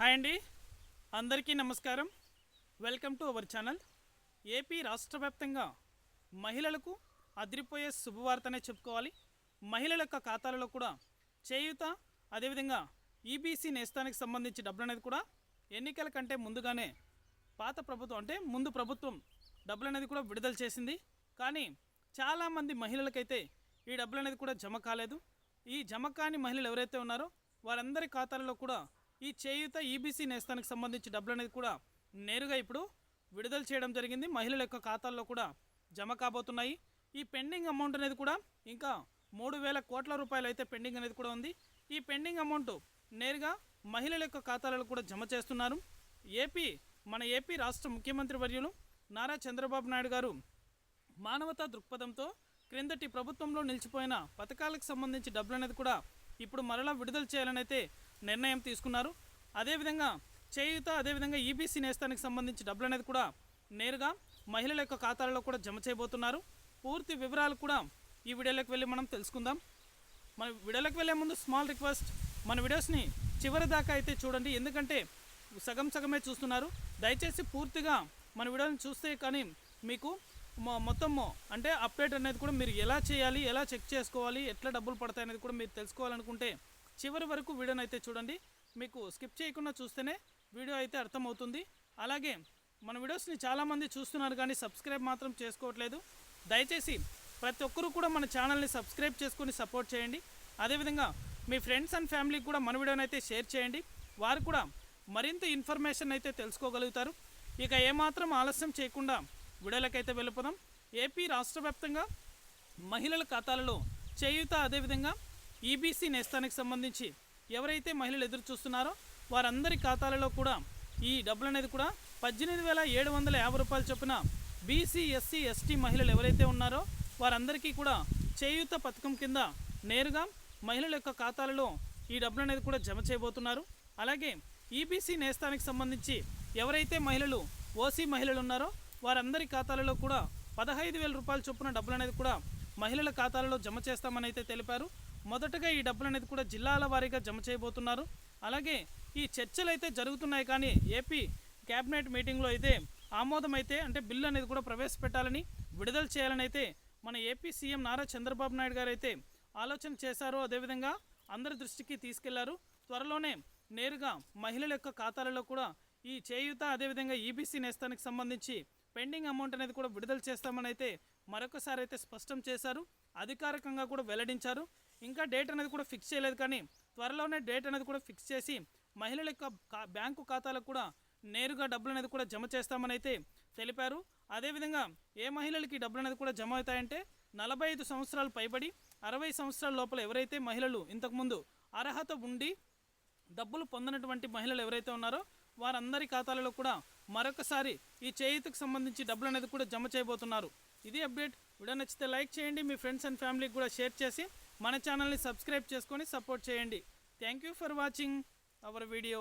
Hi అండి. అందరికీ నమస్కారం. Welcome to our channel. AP రాష్ట్ర వ్యాప్తంగా మహిళలకు అదిరిపోయే శుభవార్తనే చెప్పుకోవాలి. మహిళల యొక్క ఖాతాలలో కూడా చేయూత అదేవిధంగా ఈబీసీ నేస్తానికి సంబంధించి డబ్బులు అనేది కూడా ఎన్నికల కంటే ముందుగానే పాత ప్రభుత్వం అంటే ముందు ప్రభుత్వం డబ్బులు అనేది కూడా విడుదల చేసింది. కానీ చాలామంది మహిళలకైతే ఈ డబ్బులు అనేది కూడా జమ కాలేదు. ఈ జమ కాని మహిళలు ఎవరైతే ఉన్నారో వారందరి ఖాతాలలో కూడా ఈ చేయూత ఈబీసీ నేస్తానికి సంబంధించి డబ్బులు అనేది కూడా నేరుగా ఇప్పుడు విడుదల చేయడం జరిగింది. మహిళల యొక్క ఖాతాల్లో కూడా జమ కాబోతున్నాయి. ఈ పెండింగ్ అమౌంట్ అనేది కూడా ఇంకా మూడు వేల కోట్ల రూపాయలు అయితే పెండింగ్ అనేది కూడా ఉంది. ఈ పెండింగ్ అమౌంట్ నేరుగా మహిళల యొక్క ఖాతాలలో కూడా జమ చేస్తున్నారు. ఏపీ మన ఏపీ రాష్ట్ర ముఖ్యమంత్రి వర్యులు నారా చంద్రబాబు నాయుడు గారు మానవతా దృక్పథంతో క్రిందటి ప్రభుత్వంలో నిలిచిపోయిన పథకాలకు సంబంధించి డబ్బులు అనేది కూడా ఇప్పుడు మరలా విడుదల చేయాలని అయితే నిర్ణయం తీసుకున్నారు. అదేవిధంగా చేయూత అదేవిధంగా ఈబీసీ నేస్తానికి సంబంధించి డబ్బులు అనేది కూడా నేరుగా మహిళల యొక్క ఖాతాలలో కూడా జమ చేయబోతున్నారు. పూర్తి వివరాలు కూడా ఈ వీడియోలోకి వెళ్ళి మనం తెలుసుకుందాం. మన వీడియోలోకి వెళ్ళే ముందు స్మాల్ రిక్వెస్ట్ మన వీడియోస్ని చివరి దాకా అయితే చూడండి. ఎందుకంటే సగం సగమే చూస్తున్నారు. దయచేసి పూర్తిగా మన వీడియోని చూస్తే కానీ మీకు మొత్తము అంటే అప్డేట్ అనేది కూడా మీరు ఎలా చేయాలి ఎలా చెక్ చేసుకోవాలి ఎట్లా డబ్బులు పడతాయి అనేది కూడా మీరు తెలుసుకోవాలనుకుంటే చివరి వరకు వీడియోని అయితే చూడండి. మీకు స్కిప్ చేయకుండా చూస్తేనే వీడియో అయితే అర్థమవుతుంది. అలాగే మన వీడియోస్ని చాలామంది చూస్తున్నారు కానీ సబ్స్క్రైబ్ మాత్రం చేసుకోవట్లేదు. దయచేసి ప్రతి ఒక్కరూ కూడా మన ఛానల్ని సబ్స్క్రైబ్ చేసుకొని సపోర్ట్ చేయండి. అదేవిధంగా మీ ఫ్రెండ్స్ అండ్ ఫ్యామిలీకి కూడా మన వీడియోని అయితే షేర్ చేయండి. వారు కూడా మరింత ఇన్ఫర్మేషన్ అయితే తెలుసుకోగలుగుతారు. ఇక ఏమాత్రం ఆలస్యం చేయకుండా వీడియోలకైతే వెళ్ళిపోదాం. ఏపీ రాష్ట్ర వ్యాప్తంగా మహిళల ఖాతాలలో చేయూత అదేవిధంగా ఈబీసీ నేస్తానికి సంబంధించి ఎవరైతే మహిళలు ఎదురు చూస్తున్నారో వారందరి ఖాతాలలో కూడా ఈ డబ్బులు అనేది కూడా పద్దెనిమిది వేల ఏడు వందల యాభై రూపాయలు చొప్పున బీసీ ఎస్సీ ఎస్టీ మహిళలు ఎవరైతే ఉన్నారో వారందరికీ కూడా చేయూత పథకం కింద నేరుగా మహిళల యొక్క ఖాతాలలో ఈ డబ్బులు అనేది కూడా జమ చేయబోతున్నారు. అలాగే ఈబీసీ నేస్తానికి సంబంధించి ఎవరైతే మహిళలు ఓసీ మహిళలు ఉన్నారో వారందరి ఖాతాలలో కూడా పదహైదు వేల రూపాయల చొప్పున డబ్బులు అనేది కూడా మహిళల ఖాతాలలో జమ చేస్తామని అయితే తెలిపారు. మొదటగా ఈ డబ్బులు అనేది కూడా జిల్లాల వారీగా జమ చేయబోతున్నారు. అలాగే ఈ చర్చలు అయితే జరుగుతున్నాయి కానీ ఏపీ కేబినెట్ మీటింగ్లో అయితే ఆమోదం అయితే అంటే బిల్లు అనేది కూడా ప్రవేశపెట్టాలని విడుదల చేయాలని అయితే మన ఏపీ సీఎం నారా చంద్రబాబు నాయుడు గారు అయితే ఆలోచన చేశారు. అదేవిధంగా అందరి దృష్టికి తీసుకెళ్ళారు. త్వరలోనే నేరుగా మహిళల యొక్క ఖాతాలలో కూడా ఈ చేయూత అదేవిధంగా ఈబీసీ నేస్తానికి సంబంధించి పెండింగ్ అమౌంట్ అనేది కూడా విడుదల చేస్తామని అయితే మరొకసారి అయితే స్పష్టం చేశారు. అధికారికంగా కూడా వెల్లడించారు. ఇంకా డేట్ అనేది కూడా ఫిక్స్ చేయలేదు కానీ త్వరలోనే డేట్ అనేది కూడా ఫిక్స్ చేసి మహిళల యొక్క బ్యాంకు ఖాతాలకు కూడా నేరుగా డబ్బులు అనేది కూడా జమ చేస్తామని అయితే తెలిపారు. అదేవిధంగా ఏ మహిళలకి డబ్బులు అనేది కూడా జమ అవుతాయంటే నలభై ఐదు సంవత్సరాలు పైబడి అరవై సంవత్సరాల లోపల ఎవరైతే మహిళలు ఇంతకుముందు అర్హత ఉండి డబ్బులు పొందినటువంటి మహిళలు ఎవరైతే ఉన్నారో వారందరి ఖాతాలలో కూడా మరొకసారి ఈ చేయూతకు సంబంధించి డబ్బులు అనేది కూడా జమ చేయబోతున్నారు. ఇది అప్డేట్. వీడియో నచ్చితే లైక్ చేయండి మీ ఫ్రెండ్స్ అండ్ ఫ్యామిలీకి కూడా షేర్ చేసి మన ఛానల్ని సబ్స్క్రైబ్ చేసుకొని సపోర్ట్ చేయండి. Thank you for watching our video.